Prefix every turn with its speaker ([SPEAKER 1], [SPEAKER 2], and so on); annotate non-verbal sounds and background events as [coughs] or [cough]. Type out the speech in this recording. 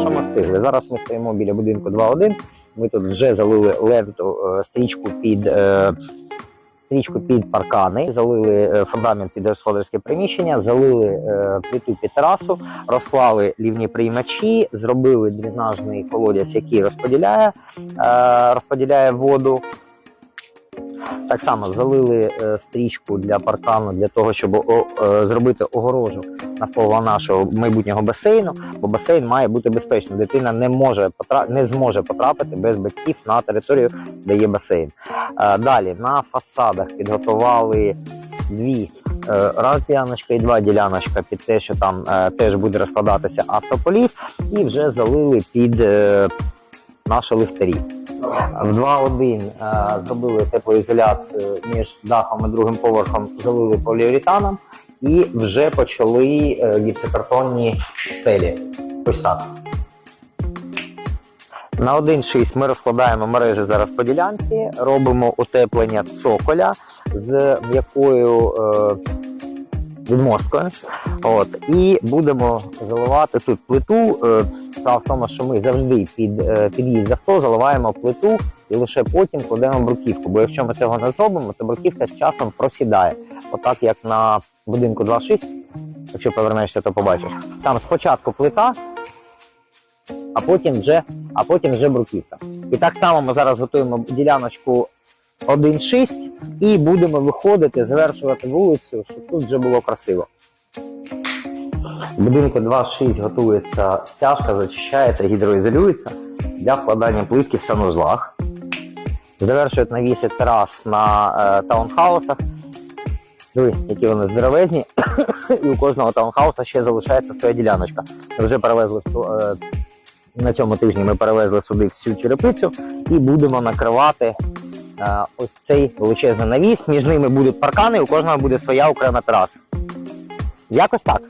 [SPEAKER 1] Що ми встигли? Зараз ми стоїмо біля будинку 2.1. Ми тут вже залили ленту, е, стрічку під. е, Стрічку під паркани, залили е, фундамент під господарське приміщення, залили плиту під терасу, розклали лівні приймачі, зробили дренажний колодязь, який розподіляє, розподіляє воду. Так само залили е, стрічку для паркану для того, щоб е, зробити огорожу навколо нашого майбутнього басейну, бо басейн має бути безпечним. Дитина не може не зможе потрапити без батьків на територію, де є басейн. Е, Далі на фасадах підготували дві. Раз діляночка і два діляночка під те, що там е, теж буде розкладатися автополіт, і вже залили під е, наші ліхтарі. В 2.1 е, зробили теплоізоляцію між дахом і другим поверхом, залили поліуретаном і вже почали е, гіпсокартонні стелі. Ось так. На 1.6 ми розкладаємо мережі зараз по ділянці, робимо утеплення цоколя з м'якою відмосткою. От, і будемо заливати тут плиту. Е, справа в тому, що ми завжди під е, під'їзд авто заливаємо плиту і лише потім кладемо бруківку. Бо якщо ми цього не зробимо, то бруківка з часом просідає. Отак як на будинку 2.6, якщо повернешся, то побачиш. Там спочатку плита, а потім вже, а потім вже бруківка. І так само ми зараз готуємо діляночку 1.6 і будемо виходити, завершувати вулицю, щоб тут вже було красиво. В будинку 2.6 готується стяжка, зачищається, гідроізолюється для вкладання плитки в санузлах. Завершують навіси терас на е, таунхаусах. Диви, які вони здоровезні. [coughs] і у кожного таунхауса ще залишається своя діляночка. Вже перевезли е, на цьому тижні. Ми перевезли сюди всю черепицю і будемо накривати ось цей величезний навіс. Між ними будуть паркани, у кожного буде своя окрема траса. Якось так.